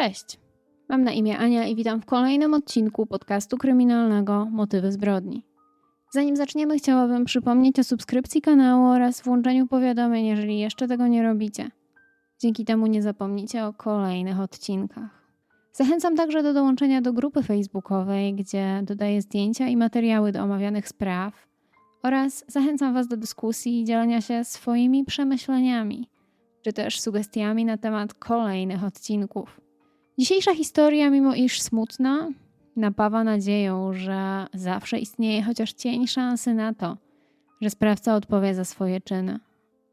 Cześć. Mam na imię Ania i witam w kolejnym odcinku podcastu kryminalnego Motywy zbrodni. Zanim zaczniemy, chciałabym przypomnieć o subskrypcji kanału oraz włączeniu powiadomień, jeżeli jeszcze tego nie robicie. Dzięki temu nie zapomnicie o kolejnych odcinkach. Zachęcam także do dołączenia do grupy facebookowej, gdzie dodaję zdjęcia i materiały do omawianych spraw oraz zachęcam Was do dyskusji i dzielenia się swoimi przemyśleniami czy też sugestiami na temat kolejnych odcinków. Dzisiejsza historia, mimo iż smutna, napawa nadzieją, że zawsze istnieje chociaż cień szansy na to, że sprawca odpowie za swoje czyny,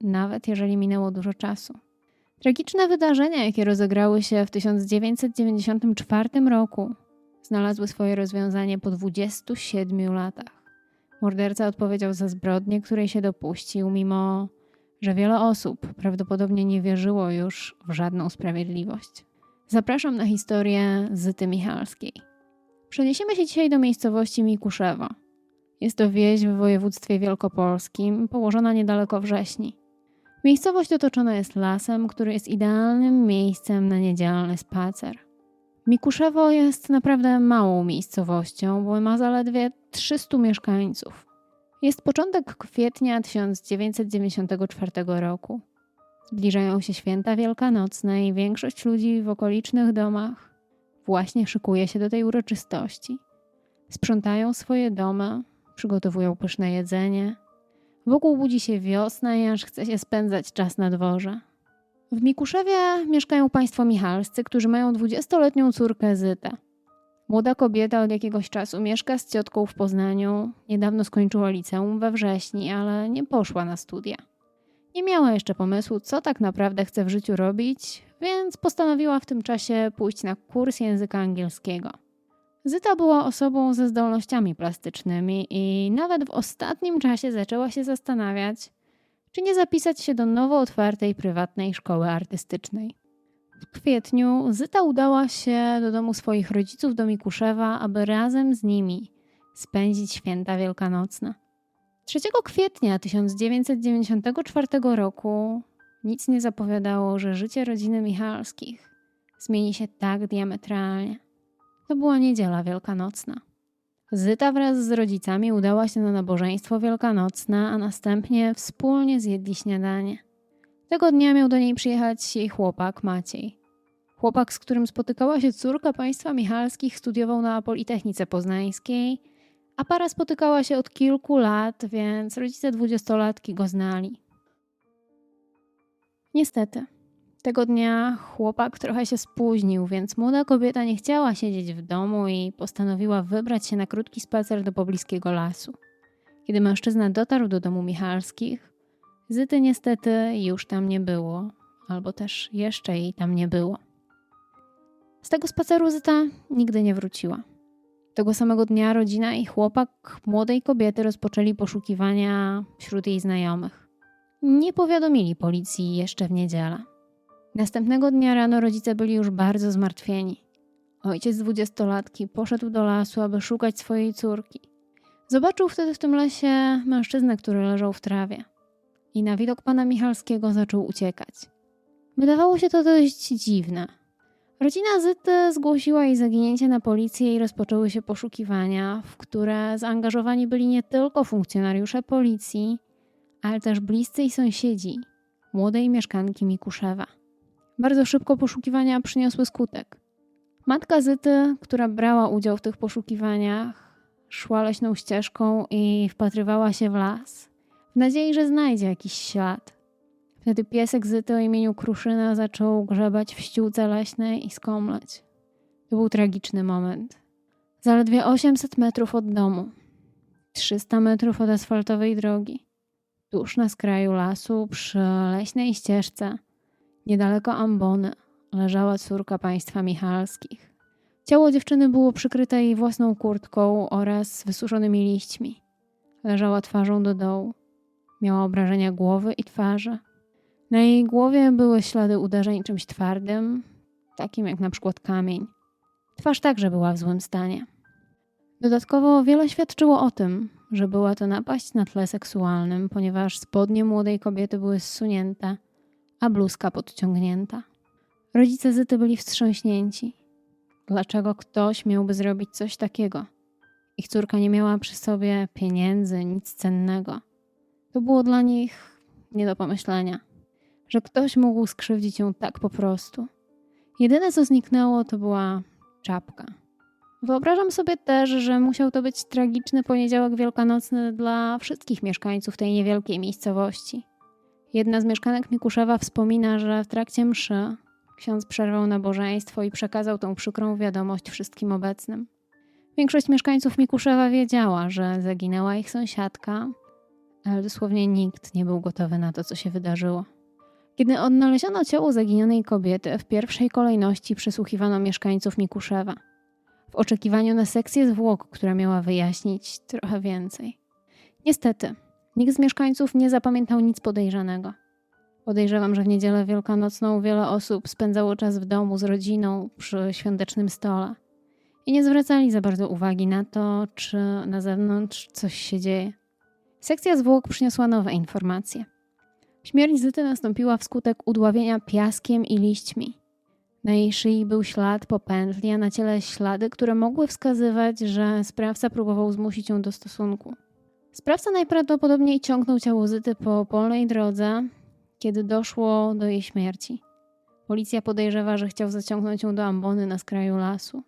nawet jeżeli minęło dużo czasu. Tragiczne wydarzenia, jakie rozegrały się w 1994 roku, znalazły swoje rozwiązanie po 27 latach. Morderca odpowiedział za zbrodnię, której się dopuścił, mimo że wiele osób prawdopodobnie nie wierzyło już w żadną sprawiedliwość. Zapraszam na historię Zyty Michalskiej. Przeniesiemy się dzisiaj do miejscowości Mikuszewo. Jest to wieś w województwie wielkopolskim, położona niedaleko Wrześni. Miejscowość otoczona jest lasem, który jest idealnym miejscem na niedzielny spacer. Mikuszewo jest naprawdę małą miejscowością, bo ma zaledwie 300 mieszkańców. Jest początek kwietnia 1994 roku. Zbliżają się święta wielkanocne i większość ludzi w okolicznych domach właśnie szykuje się do tej uroczystości. Sprzątają swoje domy, przygotowują pyszne jedzenie. Wokół budzi się wiosna i aż chce się spędzać czas na dworze. W Mikuszewie mieszkają państwo Michalscy, którzy mają dwudziestoletnią córkę Zytę. Młoda kobieta od jakiegoś czasu mieszka z ciotką w Poznaniu. Niedawno skończyła liceum we wrześni, ale nie poszła na studia. Nie miała jeszcze pomysłu, co tak naprawdę chce w życiu robić, więc postanowiła w tym czasie pójść na kurs języka angielskiego. Zyta była osobą ze zdolnościami plastycznymi i nawet w ostatnim czasie zaczęła się zastanawiać, czy nie zapisać się do nowo otwartej prywatnej szkoły artystycznej. W kwietniu Zyta udała się do domu swoich rodziców do Mikuszewa, aby razem z nimi spędzić święta wielkanocne. 3 kwietnia 1994 roku nic nie zapowiadało, że życie rodziny Michalskich zmieni się tak diametralnie. To była niedziela wielkanocna. Zyta wraz z rodzicami udała się na nabożeństwo wielkanocne, a następnie wspólnie zjedli śniadanie. Tego dnia miał do niej przyjechać jej chłopak Maciej. Chłopak, z którym spotykała się córka państwa Michalskich, studiował na Politechnice Poznańskiej, a para spotykała się od kilku lat, więc rodzice dwudziestolatki go znali. Niestety, tego dnia chłopak trochę się spóźnił, więc młoda kobieta nie chciała siedzieć w domu i postanowiła wybrać się na krótki spacer do pobliskiego lasu. Kiedy mężczyzna dotarł do domu Michalskich, Zyty niestety już tam nie było, albo też jeszcze jej tam nie było. Z tego spaceru Zyta nigdy nie wróciła. Tego samego dnia rodzina i chłopak młodej kobiety rozpoczęli poszukiwania wśród jej znajomych. Nie powiadomili policji jeszcze w niedzielę. Następnego dnia rano rodzice byli już bardzo zmartwieni. Ojciec dwudziestolatki poszedł do lasu, aby szukać swojej córki. Zobaczył wtedy w tym lesie mężczyznę, który leżał w trawie i na widok pana Michalskiego zaczął uciekać. Wydawało się to dość dziwne. Rodzina Zyty zgłosiła jej zaginięcie na policję i rozpoczęły się poszukiwania, w które zaangażowani byli nie tylko funkcjonariusze policji, ale też bliscy i sąsiedzi młodej mieszkanki Mikuszewa. Bardzo szybko poszukiwania przyniosły skutek. Matka Zyty, która brała udział w tych poszukiwaniach, szła leśną ścieżką i wpatrywała się w las w nadziei, że znajdzie jakiś ślad. Wtedy piesek Zyty o imieniu Kruszyna zaczął grzebać w ściółce leśnej i skomleć. To był tragiczny moment. Zaledwie 800 metrów od domu, 300 metrów od asfaltowej drogi, tuż na skraju lasu, przy leśnej ścieżce, niedaleko ambony, leżała córka państwa Michalskich. Ciało dziewczyny było przykryte jej własną kurtką oraz wysuszonymi liśćmi. Leżała twarzą do dołu. Miała obrażenia głowy i twarzy. Na jej głowie były ślady uderzeń czymś twardym, takim jak na przykład kamień. Twarz także była w złym stanie. Dodatkowo wiele świadczyło o tym, że była to napaść na tle seksualnym, ponieważ spodnie młodej kobiety były zsunięte, a bluzka podciągnięta. Rodzice Zyty byli wstrząśnięci. Dlaczego ktoś miałby zrobić coś takiego? Ich córka nie miała przy sobie pieniędzy, nic cennego. To było dla nich nie do pomyślenia, że ktoś mógł skrzywdzić ją tak po prostu. Jedyne co zniknęło to była czapka. Wyobrażam sobie też, że musiał to być tragiczny poniedziałek wielkanocny dla wszystkich mieszkańców tej niewielkiej miejscowości. Jedna z mieszkanek Mikuszewa wspomina, że w trakcie mszy ksiądz przerwał nabożeństwo i przekazał tą przykrą wiadomość wszystkim obecnym. Większość mieszkańców Mikuszewa wiedziała, że zaginęła ich sąsiadka, ale dosłownie nikt nie był gotowy na to, co się wydarzyło. Kiedy odnaleziono ciało zaginionej kobiety, w pierwszej kolejności przesłuchiwano mieszkańców Mikuszewa w oczekiwaniu na sekcję zwłok, która miała wyjaśnić trochę więcej. Niestety, nikt z mieszkańców nie zapamiętał nic podejrzanego. Podejrzewam, że w niedzielę wielkanocną wiele osób spędzało czas w domu z rodziną przy świątecznym stole i nie zwracali za bardzo uwagi na to, czy na zewnątrz coś się dzieje. Sekcja zwłok przyniosła nowe informacje. Śmierć Zyty nastąpiła wskutek udławienia piaskiem i liśćmi. Na jej szyi był ślad po pętli, a na ciele ślady, które mogły wskazywać, że sprawca próbował zmusić ją do stosunku. Sprawca najprawdopodobniej ciągnął ciało Zyty po polnej drodze, kiedy doszło do jej śmierci. Policja podejrzewa, że chciał zaciągnąć ją do ambony na skraju lasu.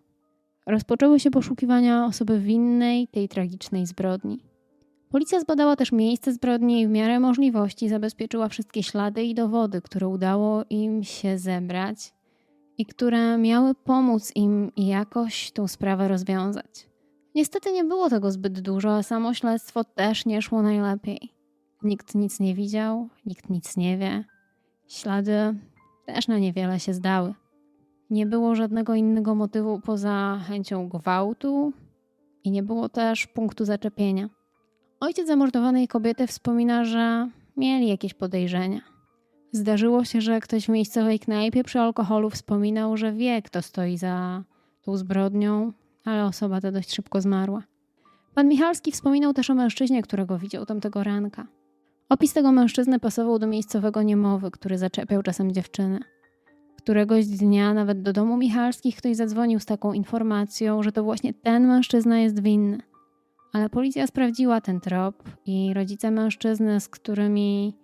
Rozpoczęły się poszukiwania osoby winnej tej tragicznej zbrodni. Policja zbadała też miejsce zbrodni i w miarę możliwości zabezpieczyła wszystkie ślady i dowody, które udało im się zebrać i które miały pomóc im jakoś tą sprawę rozwiązać. Niestety nie było tego zbyt dużo, a samo śledztwo też nie szło najlepiej. Nikt nic nie widział, nikt nic nie wie. Ślady też na niewiele się zdały. Nie było żadnego innego motywu poza chęcią gwałtu i nie było też punktu zaczepienia. Ojciec zamordowanej kobiety wspomina, że mieli jakieś podejrzenia. Zdarzyło się, że ktoś w miejscowej knajpie przy alkoholu wspominał, że wie, kto stoi za tą zbrodnią, ale osoba ta dość szybko zmarła. Pan Michalski wspominał też o mężczyźnie, którego widział tamtego ranka. Opis tego mężczyzny pasował do miejscowego niemowy, który zaczepiał czasem dziewczyny. Któregoś dnia nawet do domu Michalskich ktoś zadzwonił z taką informacją, że to właśnie ten mężczyzna jest winny. Ale policja sprawdziła ten trop i rodzice mężczyzny, z którymi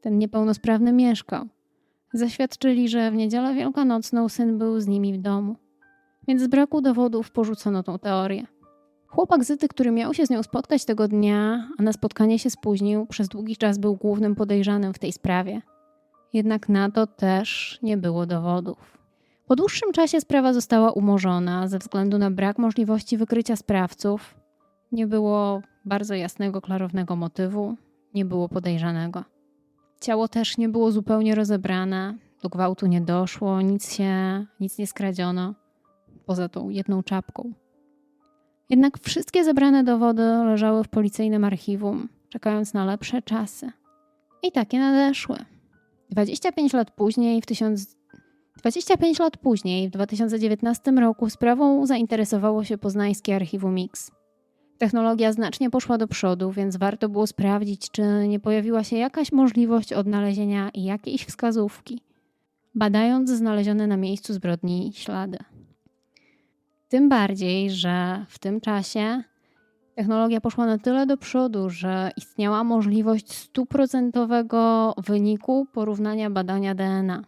ten niepełnosprawny mieszkał, zaświadczyli, że w niedzielę wielkanocną syn był z nimi w domu. Więc z braku dowodów porzucono tą teorię. Chłopak Zyty, który miał się z nią spotkać tego dnia, a na spotkanie się spóźnił, przez długi czas był głównym podejrzanym w tej sprawie. Jednak na to też nie było dowodów. Po dłuższym czasie sprawa została umorzona ze względu na brak możliwości wykrycia sprawców. Nie było bardzo jasnego, klarownego motywu, nie było podejrzanego. Ciało też nie było zupełnie rozebrane, do gwałtu nie doszło, nic się, nic nie skradziono, poza tą jedną czapką. Jednak wszystkie zebrane dowody leżały w policyjnym archiwum, czekając na lepsze czasy. I takie nadeszły. 25 lat później, w 1000... 25 lat później, w 2019 roku, sprawą zainteresowało się poznańskie archiwum Mix. Technologia znacznie poszła do przodu, więc warto było sprawdzić, czy nie pojawiła się jakaś możliwość odnalezienia jakiejś wskazówki, badając znalezione na miejscu zbrodni ślady. Tym bardziej, że w tym czasie technologia poszła na tyle do przodu, że istniała możliwość stuprocentowego wyniku porównania badania DNA.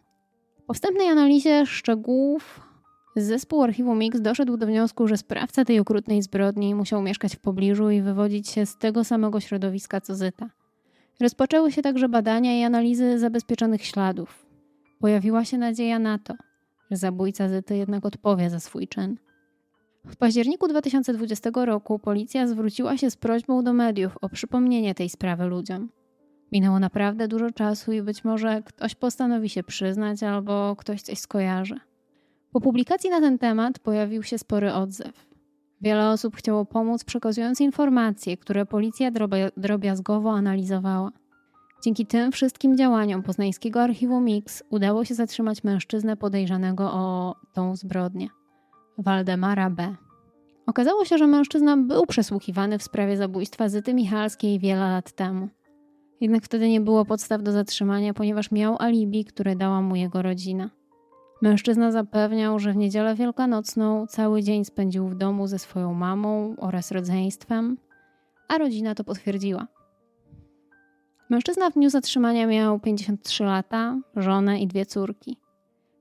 Po wstępnej analizie szczegółów zespół archiwum Mix doszedł do wniosku, że sprawca tej okrutnej zbrodni musiał mieszkać w pobliżu i wywodzić się z tego samego środowiska co Zyta. Rozpoczęły się także badania i analizy zabezpieczonych śladów. Pojawiła się nadzieja na to, że zabójca Zyty jednak odpowie za swój czyn. W październiku 2020 roku policja zwróciła się z prośbą do mediów o przypomnienie tej sprawy ludziom. Minęło naprawdę dużo czasu i być może ktoś postanowi się przyznać albo ktoś coś skojarzy. Po publikacji na ten temat pojawił się spory odzew. Wiele osób chciało pomóc, przekazując informacje, które policja drobiazgowo analizowała. Dzięki tym wszystkim działaniom poznańskiego archiwum Mix udało się zatrzymać mężczyznę podejrzanego o tą zbrodnię. Waldemara B. Okazało się, że mężczyzna był przesłuchiwany w sprawie zabójstwa Zyty Michalskiej wiele lat temu. Jednak wtedy nie było podstaw do zatrzymania, ponieważ miał alibi, które dała mu jego rodzina. Mężczyzna zapewniał, że w niedzielę wielkanocną cały dzień spędził w domu ze swoją mamą oraz rodzeństwem, a rodzina to potwierdziła. Mężczyzna w dniu zatrzymania miał 53 lata, żonę i dwie córki.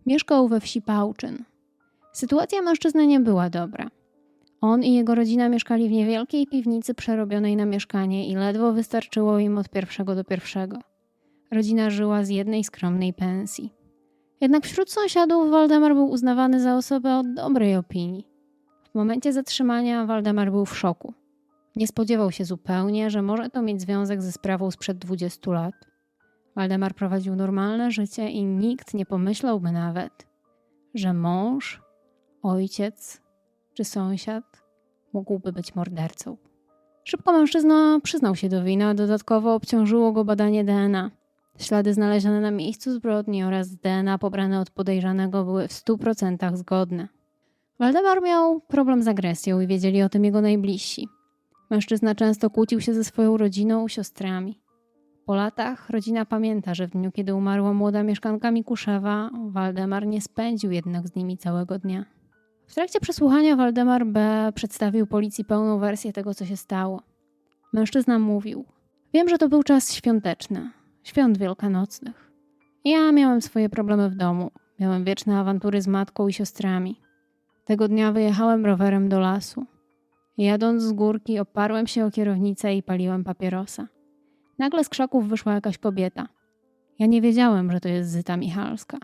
Mieszkał we wsi Pałczyn. Sytuacja mężczyzny nie była dobra. On i jego rodzina mieszkali w niewielkiej piwnicy przerobionej na mieszkanie i ledwo wystarczyło im od pierwszego do pierwszego. Rodzina żyła z jednej skromnej pensji. Jednak wśród sąsiadów Waldemar był uznawany za osobę o dobrej opinii. W momencie zatrzymania Waldemar był w szoku. Nie spodziewał się zupełnie, że może to mieć związek ze sprawą sprzed 20 lat. Waldemar prowadził normalne życie i nikt nie pomyślałby nawet, że mąż, ojciec czy sąsiad mógłby być mordercą. Szybko mężczyzna przyznał się do winy, a dodatkowo obciążyło go badanie DNA. Ślady znalezione na miejscu zbrodni oraz DNA pobrane od podejrzanego były w 100% zgodne. Waldemar miał problem z agresją i wiedzieli o tym jego najbliżsi. Mężczyzna często kłócił się ze swoją rodziną, siostrami. Po latach rodzina pamięta, że w dniu, kiedy umarła młoda mieszkanka Mikuszewa, Waldemar nie spędził jednak z nimi całego dnia. W trakcie przesłuchania Waldemar B. przedstawił policji pełną wersję tego, co się stało. Mężczyzna mówił: Wiem, że to był czas świąteczny, świąt wielkanocnych. Ja miałem swoje problemy w domu, miałem wieczne awantury z matką i siostrami. Tego dnia wyjechałem rowerem do lasu. Jadąc z górki, oparłem się o kierownicę i paliłem papierosa. Nagle z krzaków wyszła jakaś kobieta. Ja nie wiedziałem, że to jest Zyta Michalska.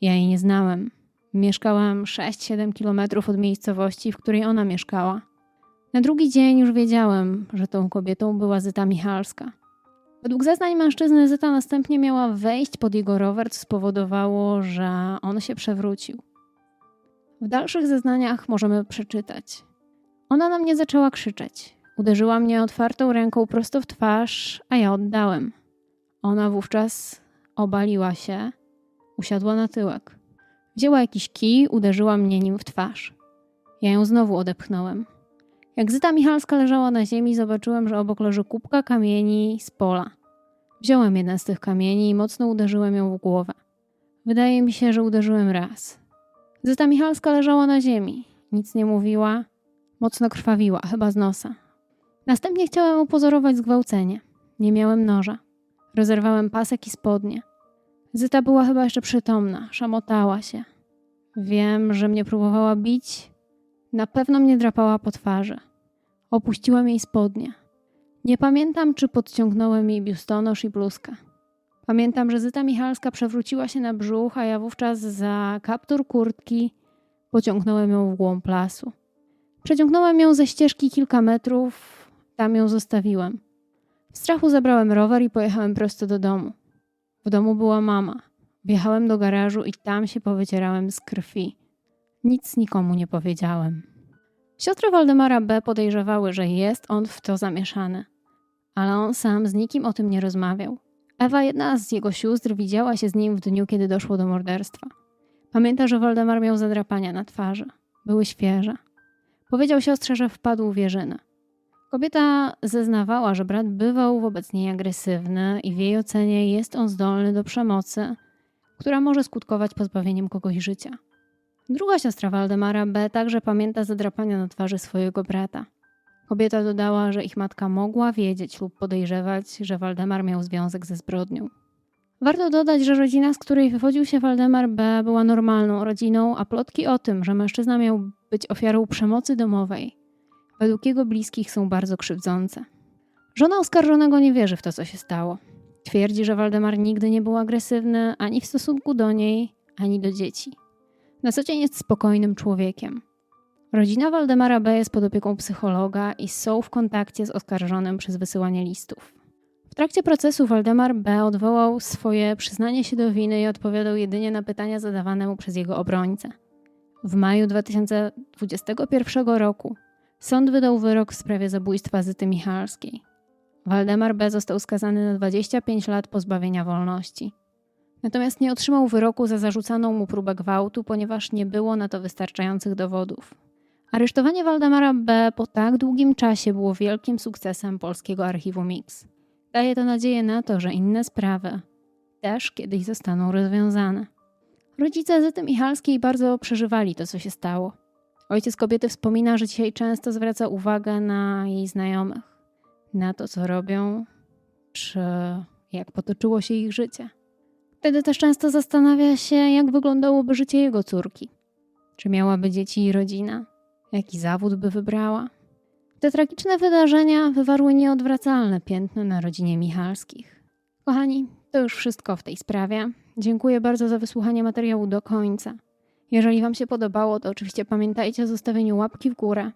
Ja jej nie znałem. Mieszkałam 6-7 kilometrów od miejscowości, w której ona mieszkała. Na drugi dzień już wiedziałem, że tą kobietą była Zyta Michalska. Według zeznań mężczyzny Zyta następnie miała wejść pod jego rower, co spowodowało, że on się przewrócił. W dalszych zeznaniach możemy przeczytać. Ona na mnie zaczęła krzyczeć. Uderzyła mnie otwartą ręką prosto w twarz, a ja oddałem. Ona wówczas obaliła się, usiadła na tyłek. Wzięła jakiś kij, uderzyła mnie nim w twarz. Ja ją znowu odepchnąłem. Jak Zyta Michalska leżała na ziemi, zobaczyłem, że obok leży kubka kamieni z pola. Wziąłem jeden z tych kamieni i mocno uderzyłem ją w głowę. Wydaje mi się, że uderzyłem raz. Zyta Michalska leżała na ziemi. Nic nie mówiła. Mocno krwawiła, chyba z nosa. Następnie chciałem upozorować zgwałcenie. Nie miałem noża. Rozerwałem pasek i spodnie. Zyta była chyba jeszcze przytomna, szamotała się. Wiem, że mnie próbowała bić. Na pewno mnie drapała po twarzy. Opuściłem jej spodnie. Nie pamiętam, czy podciągnąłem jej biustonosz i bluzkę. Pamiętam, że Zyta Michalska przewróciła się na brzuch, a ja wówczas za kaptur kurtki pociągnąłem ją w głąb lasu. Przeciągnąłem ją ze ścieżki kilka metrów, tam ją zostawiłem. W strachu zabrałem rower i pojechałem prosto do domu. W domu była mama. Wjechałem do garażu i tam się powycierałem z krwi. Nic nikomu nie powiedziałem. Siostry Waldemara B. podejrzewały, że jest on w to zamieszany, ale on sam z nikim o tym nie rozmawiał. Ewa, jedna z jego sióstr, widziała się z nim w dniu, kiedy doszło do morderstwa. Pamięta, że Waldemar miał zadrapania na twarzy. Były świeże. Powiedział siostrze, że wpadł w wieżynę. Kobieta zeznawała, że brat bywał wobec niej agresywny i w jej ocenie jest on zdolny do przemocy, która może skutkować pozbawieniem kogoś życia. Druga siostra Waldemara B. także pamięta zadrapania na twarzy swojego brata. Kobieta dodała, że ich matka mogła wiedzieć lub podejrzewać, że Waldemar miał związek ze zbrodnią. Warto dodać, że rodzina, z której wywodził się Waldemar B., była normalną rodziną, a plotki o tym, że mężczyzna miał być ofiarą przemocy domowej, według jego bliskich są bardzo krzywdzące. Żona oskarżonego nie wierzy w to, co się stało. Twierdzi, że Waldemar nigdy nie był agresywny ani w stosunku do niej, ani do dzieci. Na co dzień jest spokojnym człowiekiem. Rodzina Waldemara B. jest pod opieką psychologa i są w kontakcie z oskarżonym przez wysyłanie listów. W trakcie procesu Waldemar B. odwołał swoje przyznanie się do winy i odpowiadał jedynie na pytania zadawane mu przez jego obrońcę. W maju 2021 roku sąd wydał wyrok w sprawie zabójstwa Zyty Michalskiej. Waldemar B. został skazany na 25 lat pozbawienia wolności. Natomiast nie otrzymał wyroku za zarzucaną mu próbę gwałtu, ponieważ nie było na to wystarczających dowodów. Aresztowanie Waldemara B. po tak długim czasie było wielkim sukcesem polskiego archiwum Mix. Daje to nadzieję na to, że inne sprawy też kiedyś zostaną rozwiązane. Rodzice Zyty Michalskiej bardzo przeżywali to, co się stało. Ojciec kobiety wspomina, że dzisiaj często zwraca uwagę na jej znajomych, na to, co robią, czy jak potoczyło się ich życie. Wtedy też często zastanawia się, jak wyglądałoby życie jego córki. Czy miałaby dzieci i rodzinę? Jaki zawód by wybrała? Te tragiczne wydarzenia wywarły nieodwracalne piętno na rodzinie Michalskich. Kochani, to już wszystko w tej sprawie. Dziękuję bardzo za wysłuchanie materiału do końca. Jeżeli Wam się podobało, to oczywiście pamiętajcie o zostawieniu łapki w górę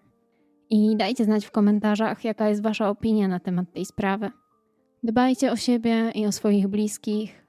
i dajcie znać w komentarzach, jaka jest Wasza opinia na temat tej sprawy. Dbajcie o siebie i o swoich bliskich.